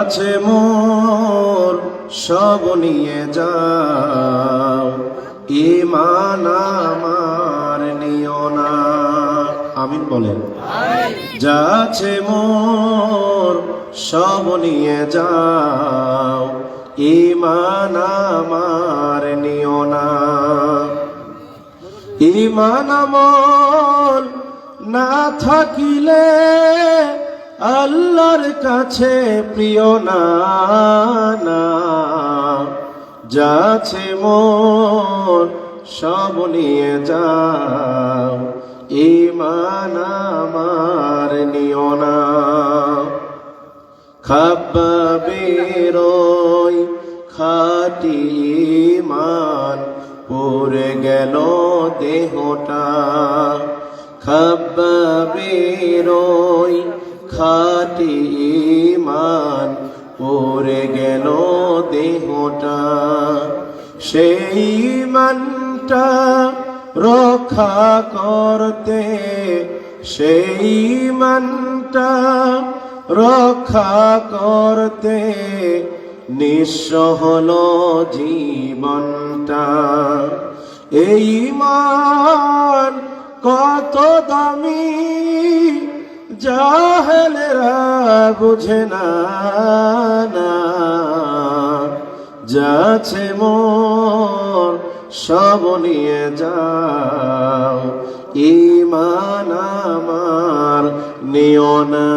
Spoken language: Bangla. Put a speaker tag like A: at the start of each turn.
A: আছে মোর সব নিয়ে যাও। ইমান আমার নিও না। আমিন বলেন। যাচ্ছে মোর সব নিয়ে যাও। ইমান আমার নিও না। ইমান আমল না থাকিলে আল্লাহর কাছে প্রিয় না যাচ্ছে মন, সব নিয়ে যাও। ইমান আমার নিও না। খাবাবেরই খাটি মান পড়ে গেল দেহটা। খাবাবেরই খাটি মান পড়ে গেল দেহটা। সেই মানটা রক্ষা করতে, সেই মানটা রক্ষা করতে নিঃস্ব হলো জীবনটা। এই মান কত দামি জাহেলেরা বুঝে না যাচ্ছে মোর সব নিয়ে যাও। ইমান আমার নিও না।